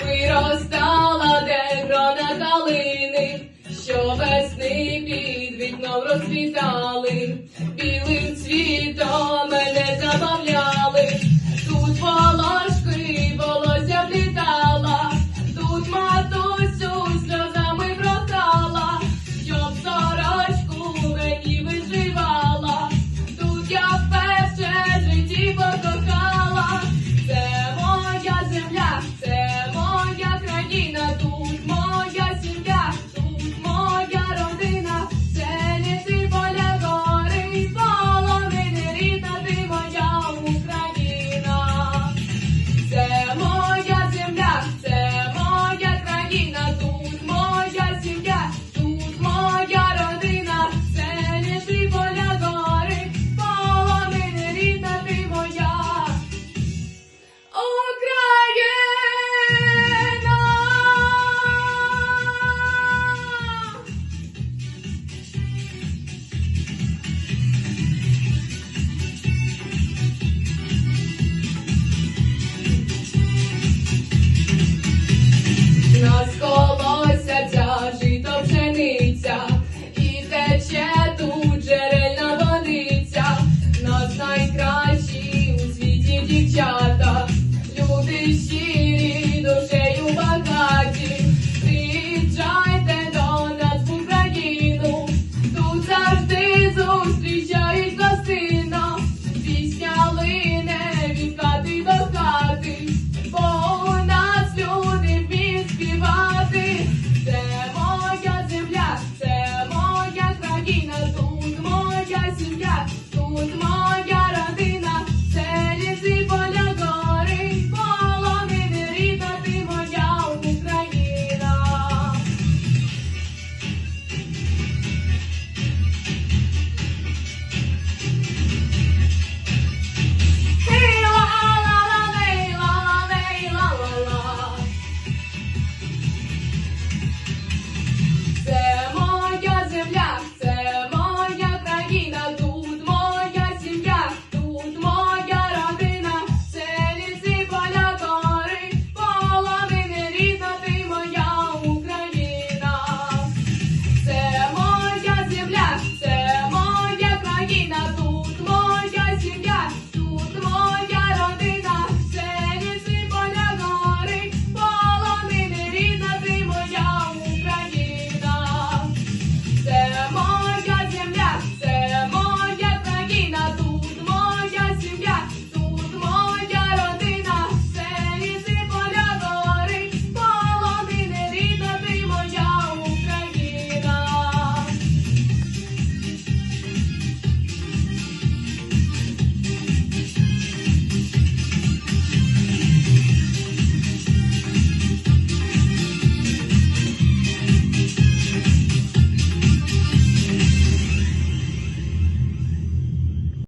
Виростала дендра на калини, що весни під вікном розквітали. Gracias.